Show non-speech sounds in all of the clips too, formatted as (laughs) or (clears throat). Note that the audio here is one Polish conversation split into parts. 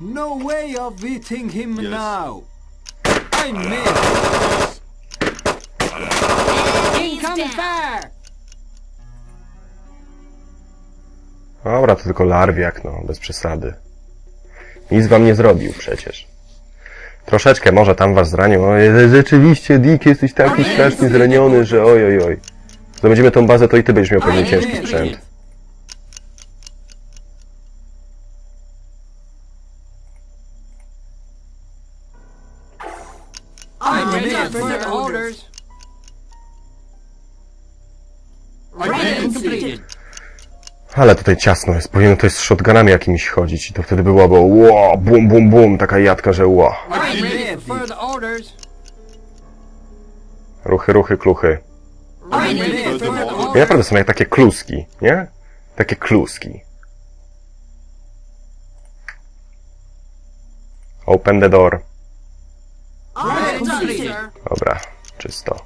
No way of beating him Yes. now. I missed. Incoming fire! Dobra, to tylko larwiak, no, bez przesady. Nic wam nie zrobił przecież. Troszeczkę może tam was zranił. O, je- rzeczywiście, Dick, jesteś taki strasznie zraniony, że oj, oj, oj. Zdobędziemy tą bazę, to i ty będziesz miał pewnie ciężki sprzęt. Ale tutaj ciasno jest. Powinno to jest z shotgunami jakimiś chodzić i to wtedy byłoby ło, bum, bum, bum, taka jadka, że ło. Ruchy, ruchy, kluchy. Orders. naprawdę są jak takie kluski, nie? Takie kluski. Open the door. Dobra, czysto.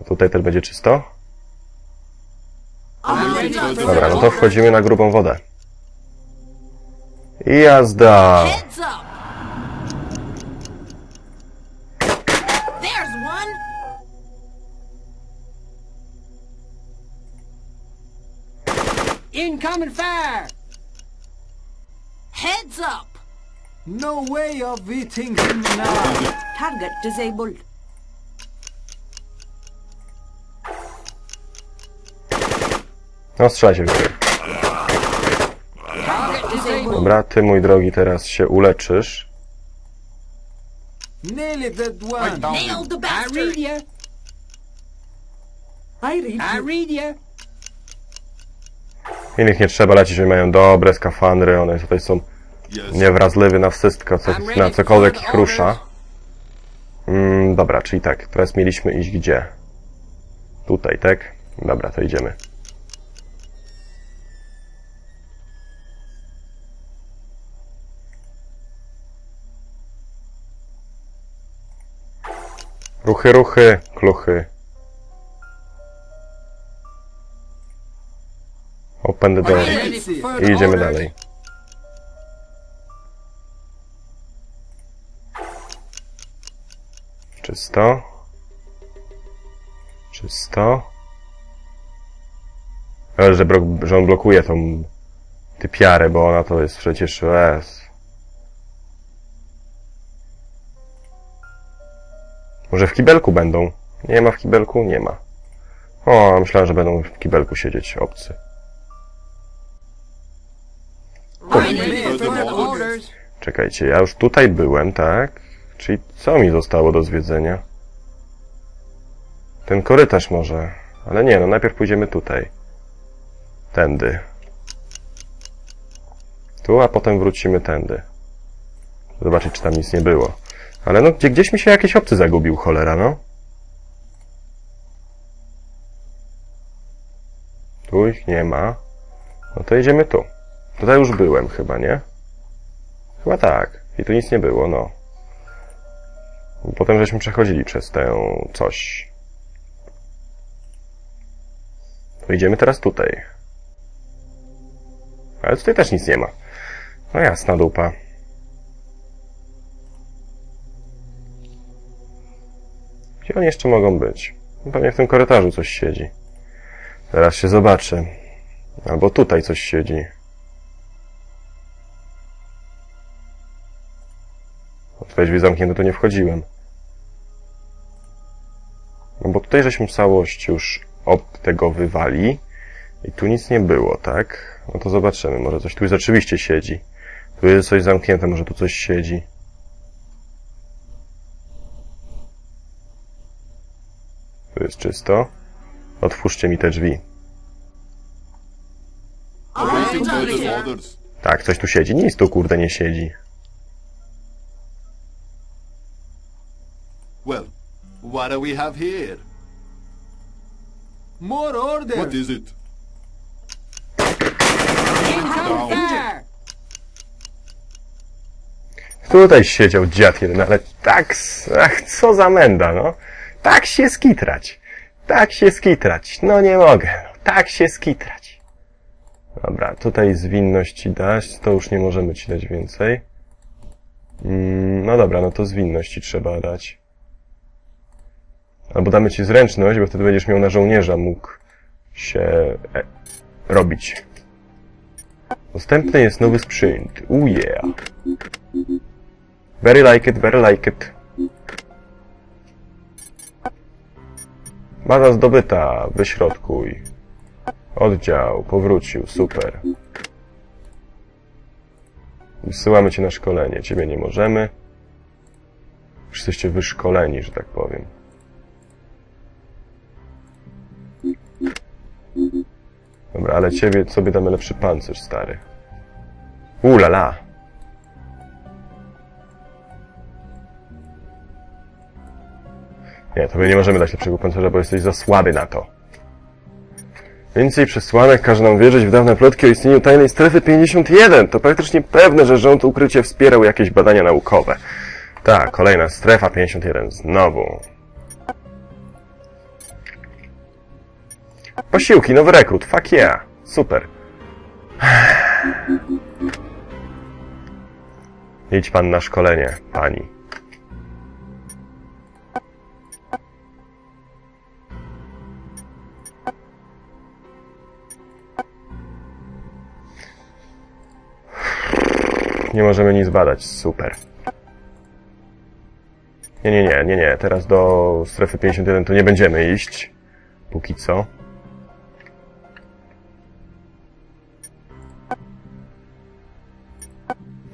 A tutaj też będzie czysto? Dobra, no to wchodzimy na grubą wodę. I jazda! Incoming fire! Heads up! No way of beating him now. Target disabled. No strzelaj się. Dobra, ty mój drogi teraz się uleczysz. Nailed that one. Nailed the bastard! I read you. I read I read you. Innych nie trzeba lecieć, że mają dobre skafandry, one tutaj są Yes. niewrazliwe na wszystko, co, na cokolwiek ich rusza. Mm, dobra, czyli tak, teraz mieliśmy iść gdzie? Tutaj, tak? Dobra, to idziemy. Ruchy, ruchy, kluchy. Open the door. I idziemy dalej. Czysto. Czysto. Ale że, że on blokuje tą typiarę, bo ona to jest przecież es. Może w kibelku będą? Nie ma w kibelku? Nie ma. O, myślałem, że będą w kibelku siedzieć obcy. Czekajcie, ja już tutaj byłem, tak? Czyli co mi zostało do zwiedzenia? Ten korytarz może. Ale nie, no najpierw pójdziemy tutaj. Tędy. Tu, a potem wrócimy tędy. Zobaczyć, czy tam nic nie było. Ale no, gdzie, gdzieś mi się jakiś obcy zagubił, cholera, no. Tu ich nie ma. No to idziemy tu. Tutaj już byłem chyba, nie? Chyba tak. I tu nic nie było, no. Potem żeśmy przechodzili przez tę coś. To idziemy teraz tutaj. Ale tutaj też nic nie ma. No jasna dupa. Gdzie oni jeszcze mogą być? Pewnie w tym korytarzu coś siedzi. Zaraz się zobaczę. Albo tutaj coś siedzi. Otwierać drzwi zamknięte, to nie wchodziłem. No bo tutaj żeśmy całość już obtegowywali i tu nic nie było, tak? No to zobaczymy, może coś tu rzeczywiście siedzi. Tu jest coś zamknięte, może tu coś siedzi. Tu jest czysto. Otwórzcie mi te drzwi. Tak, coś tu siedzi. Nic tu kurde nie siedzi. Well, what do we have here? More orders. What is it? Tutaj siedział dziad jeden, ale tak, s- ach, co za menda, no. Tak się skitrać. Tak się skitrać. No nie mogę. Tak się skitrać. Dobra, tutaj zwinność dać, to już nie możemy ci dać więcej. Mm, no dobra, no to zwinność ci trzeba dać. Albo damy ci zręczność, bo wtedy będziesz miał na żołnierza mógł się e, robić. Dostępny jest nowy sprzęt. Oh yeah. Very like it, very like it. Baza zdobyta, wyśrodkuj. Oddział, powrócił, super. Wysyłamy cię na szkolenie, ciebie nie możemy. Już jesteście wyszkoleni, że tak powiem. Dobra, ale ciebie sobie damy lepszy pancerz, stary. Ulala! Nie, tobie nie możemy dać lepszego pancerza, bo jesteś za słaby na to. Więcej przesłanek każe nam wierzyć w dawne plotki o istnieniu tajnej strefy 51. To praktycznie pewne, że rząd ukrycie wspierał jakieś badania naukowe. Tak, kolejna strefa 51. Znowu. Posiłki, nowy rekrut. Fuck yeah. Super. Idź pan na szkolenie, pani. Nie możemy nic badać. Super. Nie, nie, nie, nie, nie. Teraz do strefy 51 to nie będziemy iść. Póki co.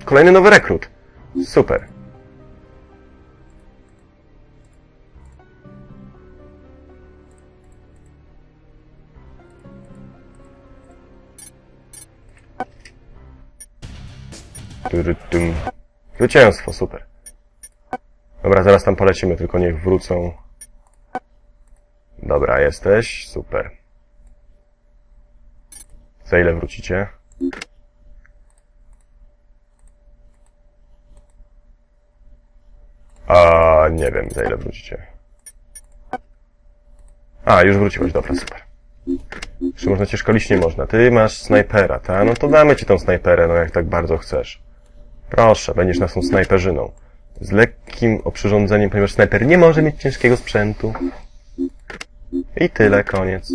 Kolejny nowy rekrut. Super. Turytum. Zwycięstwo, super. Dobra, zaraz tam polecimy, tylko niech wrócą. Dobra, jesteś, super. Za ile wrócicie? A nie wiem, za ile wrócicie. A, już wróciłeś, dobra, super. Czy można cię szkolić? Nie można. Ty masz snajpera, ta? No to damy ci tą snajperę, no jak tak bardzo chcesz. Proszę, będziesz naszą snajperzyną. Z lekkim oprzyrządzeniem, ponieważ snajper nie może mieć ciężkiego sprzętu. I tyle, koniec.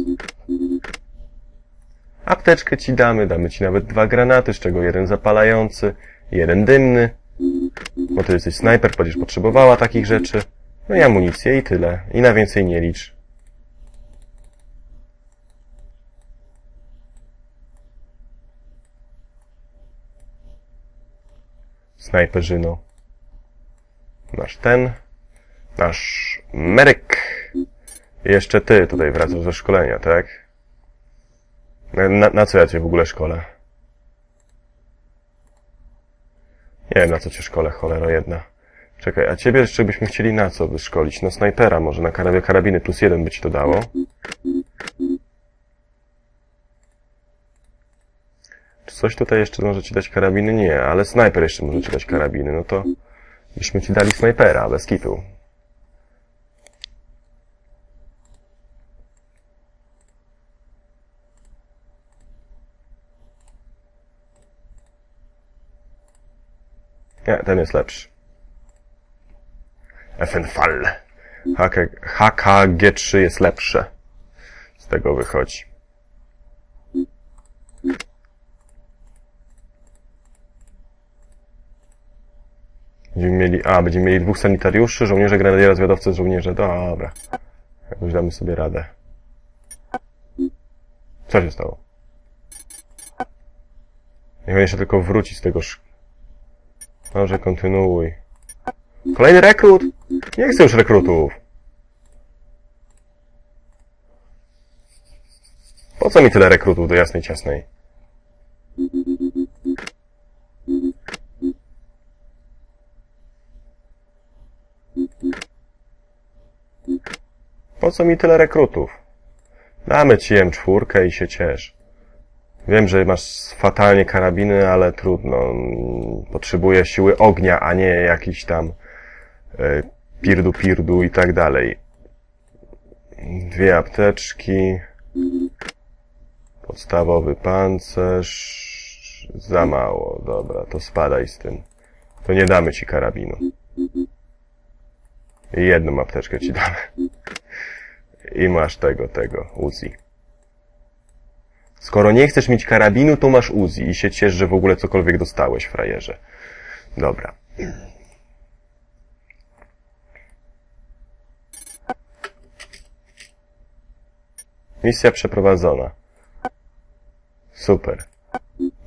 Apteczkę ci damy, damy ci nawet dwa granaty, z czego jeden zapalający, jeden dymny. Bo ty jesteś snajper, będziesz potrzebowała takich rzeczy. No i amunicję i tyle. I na więcej nie licz. Snajperzyno. Masz ten. Masz meryk. I jeszcze ty tutaj wracasz ze szkolenia, tak? Na, na, co ja cię w ogóle szkolę? Nie wiem, na co cię szkolę, cholero jedna. Czekaj, a ciebie jeszcze byśmy chcieli na co wyszkolić? Na snajpera, może na karabie karabiny plus jeden by ci to dało? Czy coś tutaj jeszcze może ci dać karabiny? Nie, ale snajper jeszcze może ci dać karabiny, no to byśmy ci dali snajpera, bez kitu. Nie, ten jest lepszy. HK HKG3 jest lepsze. Z tego wychodzi. Będziemy mieli, a, będziemy mieli dwóch sanitariuszy, żołnierze, grenadiera, zwiadowcy, żołnierze. Dobra. Jakoś damy sobie radę. Co się stało? Niech on jeszcze tylko wróci z tego sz... Dobrze, kontynuuj. Kolejny rekrut! Nie chcę już rekrutów. Po co mi tyle rekrutów do jasnej ciasnej? Po co mi tyle rekrutów? Damy ci M4 i się ciesz. Wiem, że masz fatalnie karabiny, ale trudno. Potrzebuję siły ognia, a nie jakiś tam e, pirdu pirdu i tak dalej. Dwie apteczki. Podstawowy pancerz. Za mało. Dobra, to spadaj z tym. To nie damy ci karabinu. Jedną apteczkę ci damy. I masz tego, tego, Uzi. Skoro nie chcesz mieć karabinu, to masz Uzi i się ciesz, że w ogóle cokolwiek dostałeś, frajerze. Dobra. Misja przeprowadzona. Super.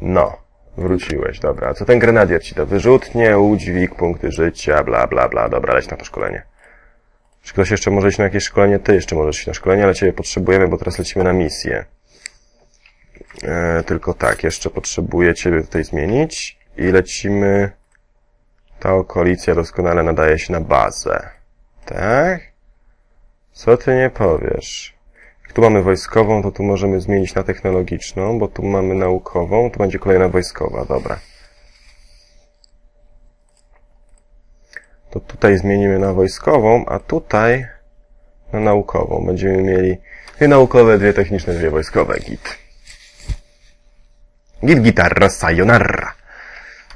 No, wróciłeś, dobra. A co ten grenadier ci da? Wyrzutnie, udźwig, punkty życia, bla, bla, bla. Dobra, leć na to szkolenie. Czy ktoś jeszcze może iść na jakieś szkolenie? Ty jeszcze możesz iść na szkolenie, ale Ciebie potrzebujemy, bo teraz lecimy na misję. E, tylko tak, jeszcze potrzebuję Ciebie tutaj zmienić i lecimy... Ta okolicja doskonale nadaje się na bazę. Tak? Co Ty nie powiesz? Jak tu mamy wojskową, to tu możemy zmienić na technologiczną, bo tu mamy naukową, tu będzie kolejna wojskowa, dobra. To tutaj zmienimy na wojskową, a tutaj na naukową. Będziemy mieli dwie naukowe, dwie techniczne, dwie wojskowe. Git. Git, gitarra, sayonara.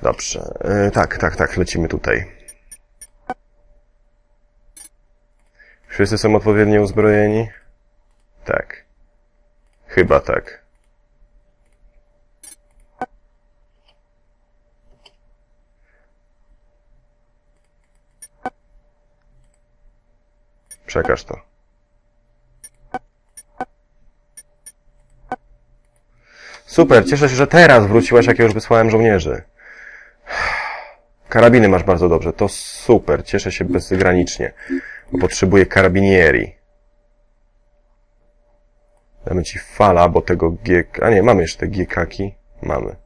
Dobrze. E, tak, tak, tak, lecimy tutaj. Wszyscy są odpowiednio uzbrojeni? Tak. Chyba tak. Przekaż to. Super, cieszę się, że teraz wróciłaś, jak ja już wysłałem żołnierzy. Karabiny masz bardzo dobrze, to super, cieszę się bezgranicznie. Bo potrzebuję karabinieri. Damy ci fala, bo tego G... A nie, mamy jeszcze te G-kaki. Mamy.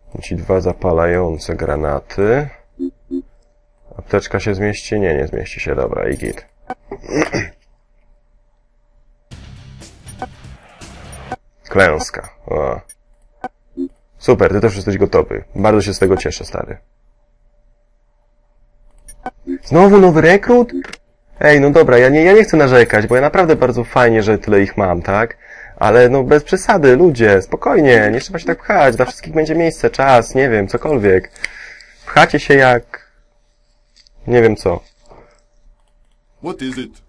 Dam ci dwa zapalające granaty. Apteczka się zmieści? Nie, nie zmieści się. Dobra, i git. (clears throat) Klęska. O. Super, ty też jesteś gotowy. Bardzo się z tego cieszę, stary. Znowu nowy rekrut? Ej, no dobra, ja nie, ja nie chcę narzekać, bo ja naprawdę bardzo fajnie, że tyle ich mam, tak? Ale no bez przesady, ludzie, spokojnie, nie trzeba się tak pchać, dla wszystkich będzie miejsce, czas, nie wiem, cokolwiek. Pchacie się jak... Nie wiem co. What is it?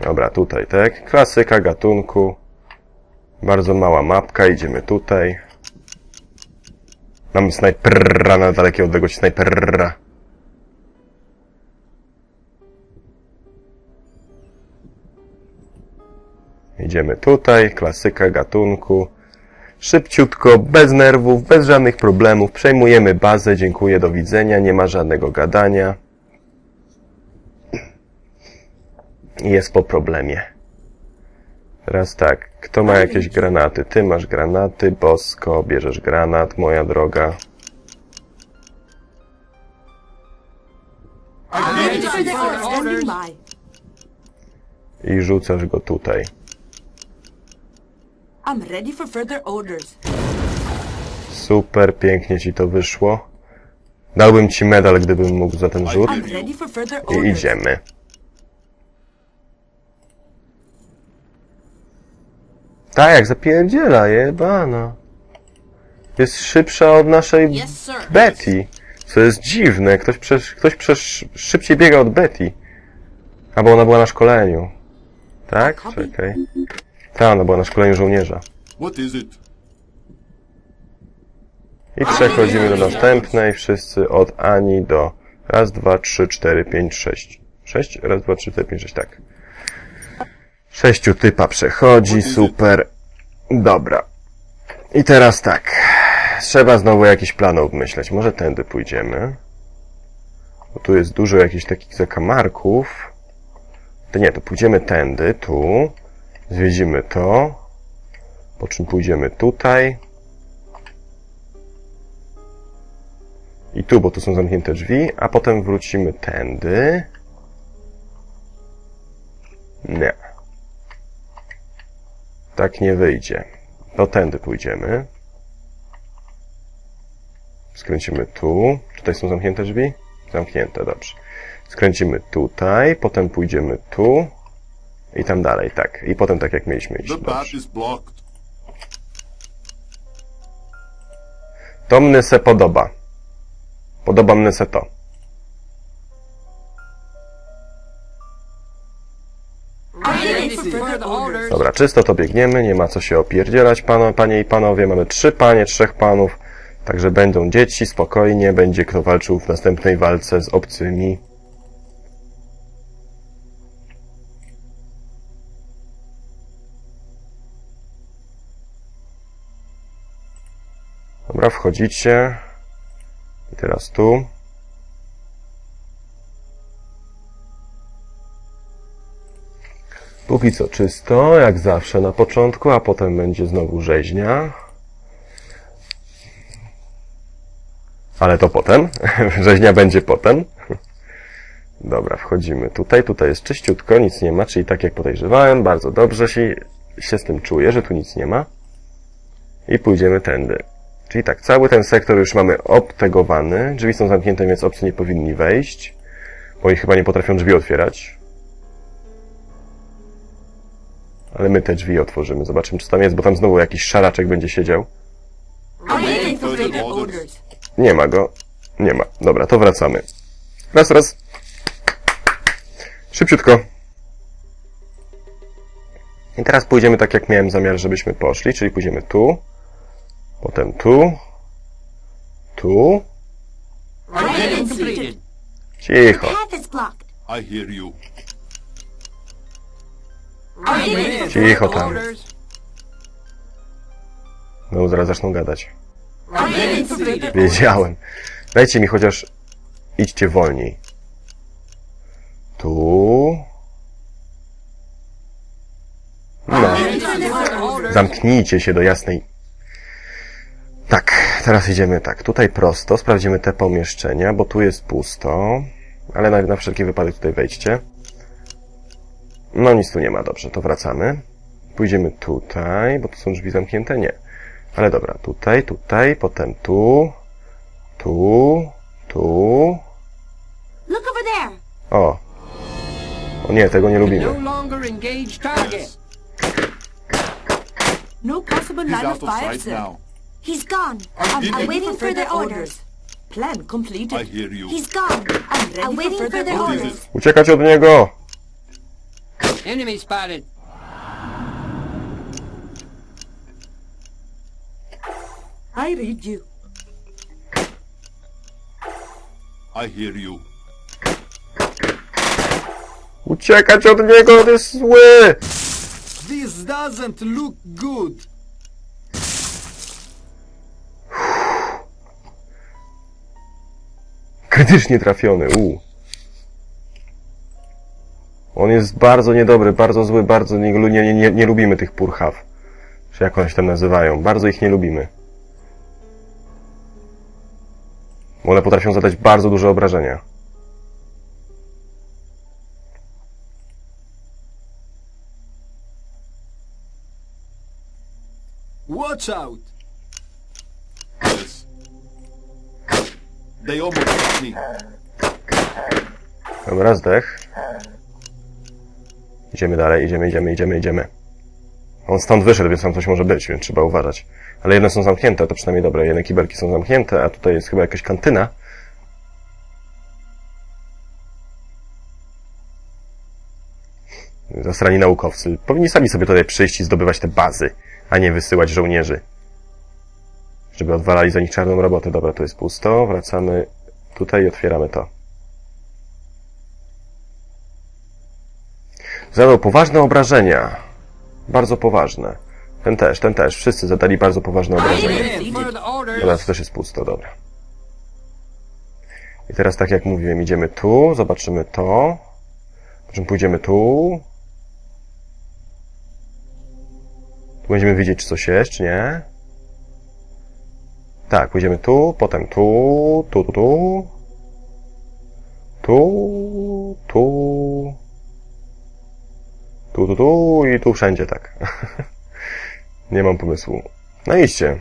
Dobra, tutaj, tak? Klasyka gatunku. Bardzo mała mapka, idziemy tutaj. Mamy snajpera na dalekiej odległości, snajpera. Idziemy tutaj, klasyka gatunku. Szybciutko, bez nerwów, bez żadnych problemów. Przejmujemy bazę, dziękuję, do widzenia, nie ma żadnego gadania. I Jest po problemie. Teraz tak, kto ma jakieś granaty? Ty masz granaty, Bosko, bierzesz granat, moja droga. I rzucasz go tutaj. I'm ready for further orders. Super, pięknie ci to wyszło. Dałbym ci medal, gdybym mógł za ten rzut. I'm ready for further I orders. idziemy. Tak, jak zapierdziela, jebana. Jest szybsza od naszej Yes, sir. Betty. Co jest dziwne, ktoś, przecież, ktoś przecież szybciej biega od Betty. Albo ona była na szkoleniu. Tak? Czekaj. Tak, ona była na szkoleniu żołnierza. I przechodzimy do następnej, wszyscy od Ani do raz, dwa, trzy, cztery, pięć, sześć. Sześć? Raz, dwa, trzy, cztery, pięć, sześć, tak. Sześciu typa przechodzi, super. Dobra. I teraz tak. Trzeba znowu jakiś plan obmyśleć. Może tędy pójdziemy. Bo tu jest dużo jakichś takich zakamarków. To nie, to pójdziemy tędy, tu. Zwiedzimy to. Po czym pójdziemy tutaj. I tu, bo tu są zamknięte drzwi, a potem wrócimy tędy. Nie. Tak nie wyjdzie. To tędy pójdziemy. Skręcimy tu. Tutaj są zamknięte drzwi? Zamknięte, dobrze. Skręcimy tutaj, potem pójdziemy tu i tam dalej, tak. I potem tak jak mieliśmy iść. Dobrze. To mnie se podoba. Podoba mnie se to. Dobra, czysto to biegniemy, nie ma co się opierdzielać, pano, panie i panowie. Mamy trzy panie, trzech panów, także będą dzieci, spokojnie, będzie kto walczył w następnej walce z obcymi. Dobra, wchodzicie. I teraz tu. Póki co czysto, jak zawsze na początku, a potem będzie znowu rzeźnia. Ale to potem. (laughs) Rzeźnia będzie potem. Dobra, wchodzimy tutaj. Tutaj jest czyściutko, nic nie ma, czyli tak jak podejrzewałem, bardzo dobrze się, się z tym czuję, że tu nic nie ma. I pójdziemy tędy. Czyli tak, cały ten sektor już mamy obtegowany. Drzwi są zamknięte, więc obcy nie powinni wejść. Bo oni chyba nie potrafią drzwi otwierać. Ale my te drzwi otworzymy. Zobaczymy, co tam jest, bo tam znowu jakiś szaraczek będzie siedział. Nie ma go. Nie ma. Dobra, to wracamy. Raz, raz. Szybciutko. I teraz pójdziemy tak, jak miałem zamiar, żebyśmy poszli, czyli pójdziemy tu, potem tu, tu. Cicho. Cicho tam. No, zaraz zaczną gadać. Wiedziałem. Dajcie mi chociaż... Idźcie wolniej. Tu. No. Zamknijcie się do jasnej. Tak, teraz idziemy tak. Tutaj prosto, sprawdzimy te pomieszczenia, bo tu jest pusto. Ale na, na wszelki wypadek tutaj wejdźcie. No nic tu nie ma, dobrze, to wracamy. Pójdziemy tutaj, bo tu są drzwi zamknięte? Nie. Ale dobra, tutaj, tutaj, potem tu, tu, tu. Look over there. O. O nie, tego nie No lubimy. longer engage target. No possible line of fire, sir. Now. He's gone. I'm I'm, waiting for further orders. Plan I completed. hear you. He's gone. I'm ready waiting for for further the What is orders. it? Uciekać od niego! Enemy spotted. I read you. I hear you. Uciekać od niego, on jest zły! This doesn't look good. Krytycznie trafiony, u. On jest bardzo niedobry, bardzo zły, bardzo nie, nie, nie, nie lubimy tych purchaw. Czy jak one się tam nazywają. Bardzo ich nie lubimy. One potrafią zadać bardzo duże obrażenia. Watch out. They almost me. Dobra, zdech. Idziemy dalej, idziemy, idziemy, idziemy, idziemy. On stąd wyszedł, więc tam coś może być, więc trzeba uważać. Ale jedne są zamknięte, to przynajmniej dobre. Jedne kibelki są zamknięte, a tutaj jest chyba jakaś kantyna. Zasrani naukowcy. Powinni sami sobie tutaj przyjść i zdobywać te bazy, a nie wysyłać żołnierzy. Żeby odwalali za nich czarną robotę. Dobra, tu jest pusto. Wracamy tutaj i otwieramy to. Zadał poważne obrażenia. Bardzo poważne. Ten też, ten też. Wszyscy zadali bardzo poważne obrażenia. Dobra, to też jest pusto, dobra. I teraz tak jak mówiłem, idziemy tu, zobaczymy to. Po czym pójdziemy tu. Tu będziemy widzieć, czy coś jest, czy nie. Tak, pójdziemy tu, potem tu, tu, tu, tu. Tu, tu. Tu, tu, i tu wszędzie tak. (laughs) nie mam pomysłu. No idźcie.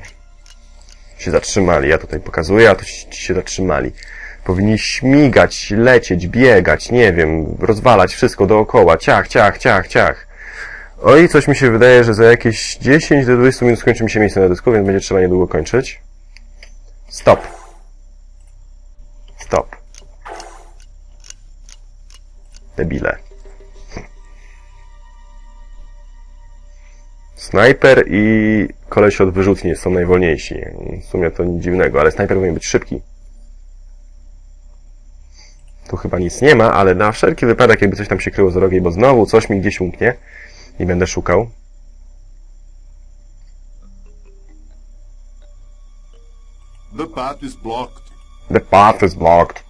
się zatrzymali. Ja tutaj pokazuję, a to się zatrzymali. Powinni śmigać, lecieć, biegać, nie wiem, rozwalać wszystko dookoła. Ciach, ciach, ciach, ciach. Oj, coś mi się wydaje, że za jakieś 10 do 20 minut skończy mi się miejsce na dysku, więc będzie trzeba niedługo kończyć. Stop. Stop. Debile. Snajper i koleś od wyrzutni są najwolniejsi. W sumie to nic dziwnego, ale snajper powinien być szybki. Tu chyba nic nie ma, ale na wszelki wypadek, jakby coś tam się kryło z rogiej, bo znowu coś mi gdzieś umknie i będę szukał. The path is blocked. The path is blocked.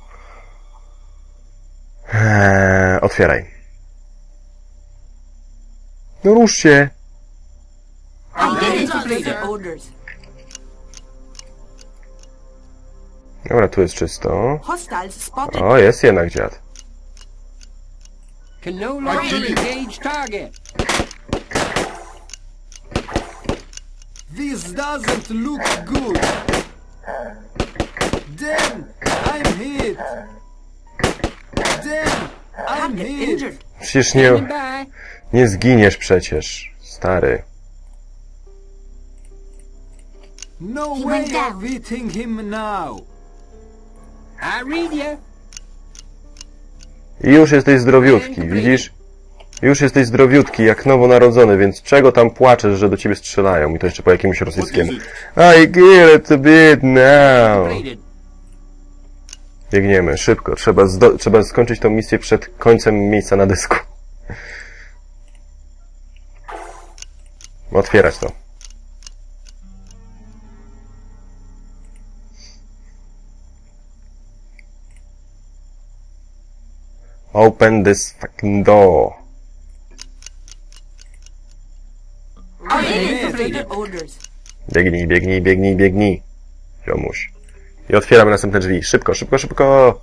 Eee, otwieraj. No rusz się. Identify the orders. Dobra, tu jest czysto. O, jest jednak dziad. No. This doesn't look good. Damn, I'm hit. Damn, I'm hit. injured. Przecież nie, nie zginiesz przecież, stary. No way of him now. I read you. I już jesteś zdrowiutki, widzisz? Już jesteś zdrowiutki, jak nowonarodzony, więc czego tam płaczesz, że do ciebie strzelają? I to jeszcze po jakimś rosyjskiemu. I get it a bit now. Biegniemy, szybko. Trzeba, trzeba skończyć tą misję przed końcem miejsca na dysku. Otwierać to. Open this fucking door. Orders. Biegnij, biegnij, biegnij, biegnij. Ziomuś. I otwieramy następne drzwi. Szybko, szybko, szybko.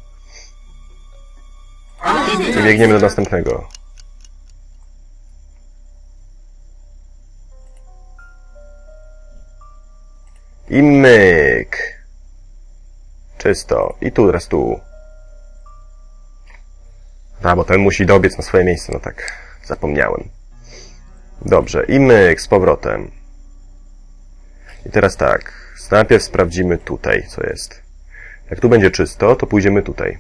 I biegniemy do następnego. I myk. Czysto. I tu, teraz tu. A, bo ten musi dobiec na swoje miejsce, no tak. Zapomniałem. Dobrze. I myk z powrotem. I teraz tak. Najpierw sprawdzimy tutaj, co jest. Jak tu będzie czysto, to pójdziemy tutaj.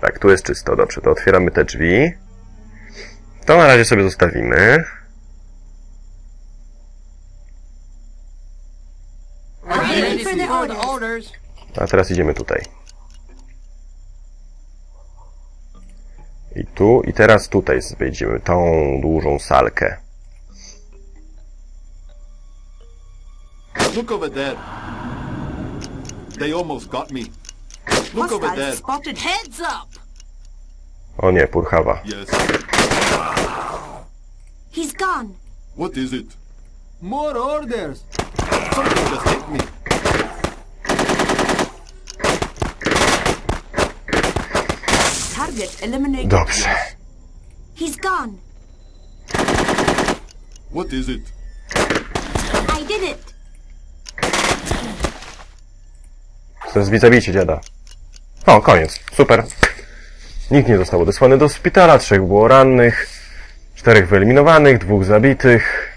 Tak, tu jest czysto. Dobrze, to otwieramy te drzwi. To na razie sobie zostawimy. A teraz idziemy tutaj. I tu, i teraz tutaj wejdziemy tą dużą salkę. Look over there. They almost got me. Look over there. Spotted. Heads up. O nie, purchawa. Yes. He's gone. What is it? More orders. Something just hit me. Target eliminated. Dobrze. He's gone. What is it? I did it. Zabijcie dziada. O, koniec. Super. Nikt nie został odesłany do szpitala, trzech było rannych, czterech wyeliminowanych, dwóch zabitych.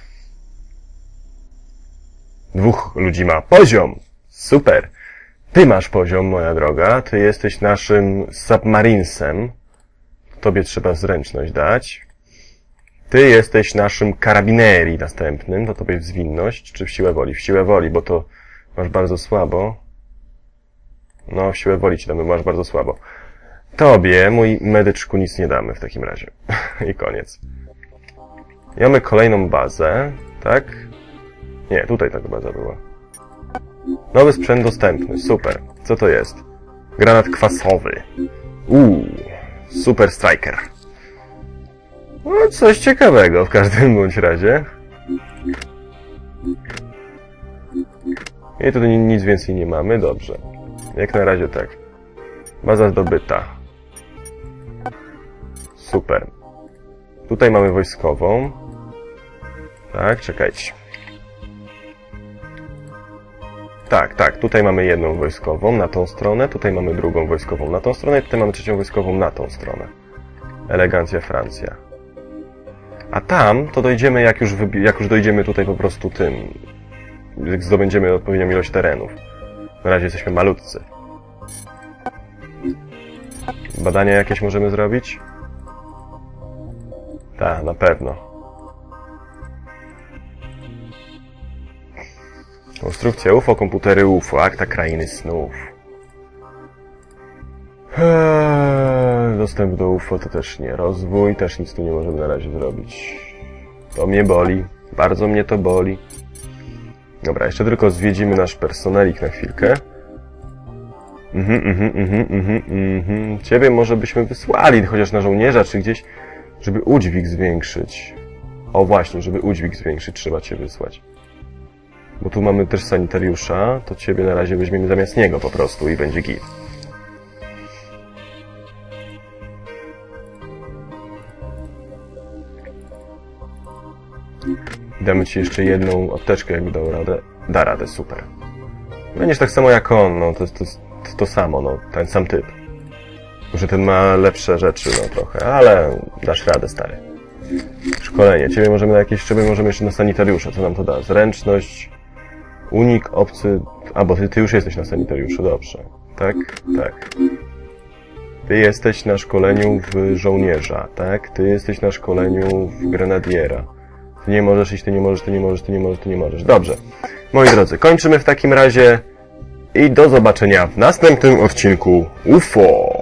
Dwóch ludzi ma poziom. Super. Ty masz poziom, moja droga. Ty jesteś naszym submarinesem. Tobie trzeba zręczność dać. Ty jesteś naszym karabineri następnym. To tobie w zwinność, czy w siłę woli? W siłę woli, bo to masz bardzo słabo. No, siłę woli ci damy, masz bardzo słabo. Tobie, mój medyczku, nic nie damy w takim razie. (laughs) I koniec. Mamy kolejną bazę, tak? Nie, tutaj ta baza była. Nowy sprzęt dostępny, super. Co to jest? Granat kwasowy. Uuu, super striker. No, coś ciekawego w każdym bądź razie. I tutaj ni- nic więcej nie mamy, dobrze. Jak na razie tak. Baza zdobyta. Super. Tutaj mamy wojskową. Tak, czekajcie. Tak, tak, tutaj mamy jedną wojskową na tą stronę, tutaj mamy drugą wojskową na tą stronę i tutaj mamy trzecią wojskową na tą stronę. Elegancja Francja. A tam to dojdziemy, jak już, jak już dojdziemy tutaj po prostu tym, jak zdobędziemy odpowiednią ilość terenów. Na razie jesteśmy malutcy. Badania jakieś możemy zrobić? Tak, na pewno. Konstrukcja UFO, komputery UFO, akta krainy snów. Eee, dostęp do UFO to też nie. Rozwój też nic tu nie możemy na razie zrobić. To mnie boli. Bardzo mnie to boli. Dobra, jeszcze tylko zwiedzimy nasz personelik na chwilkę. Mhm, mhm, mhm, mhm, mhm. Ciebie może byśmy wysłali, chociaż na żołnierza, czy gdzieś, żeby udźwig zwiększyć. O właśnie, żeby udźwig zwiększyć, trzeba cię wysłać. Bo tu mamy też sanitariusza, to ciebie na razie weźmiemy zamiast niego po prostu i będzie git. Damy ci jeszcze jedną apteczkę, jakby dał radę. Da radę, super. Będziesz tak samo jak on, no to jest to, to, to samo, no, ten sam typ. Może ten ma lepsze rzeczy, no trochę, ale dasz radę, stary. Szkolenie. Ciebie możemy na jakieś szczebel, możemy jeszcze na sanitariusza. Co nam to da? Zręczność, unik, obcy... A, bo ty, ty już jesteś na sanitariuszu, dobrze. Tak? Tak. Ty jesteś na szkoleniu w żołnierza, tak? Ty jesteś na szkoleniu w grenadiera. Ty nie możesz iść, ty nie możesz, ty nie możesz, ty nie możesz, ty nie możesz. Dobrze. Moi drodzy, kończymy w takim razie i do zobaczenia w następnym odcinku UFO.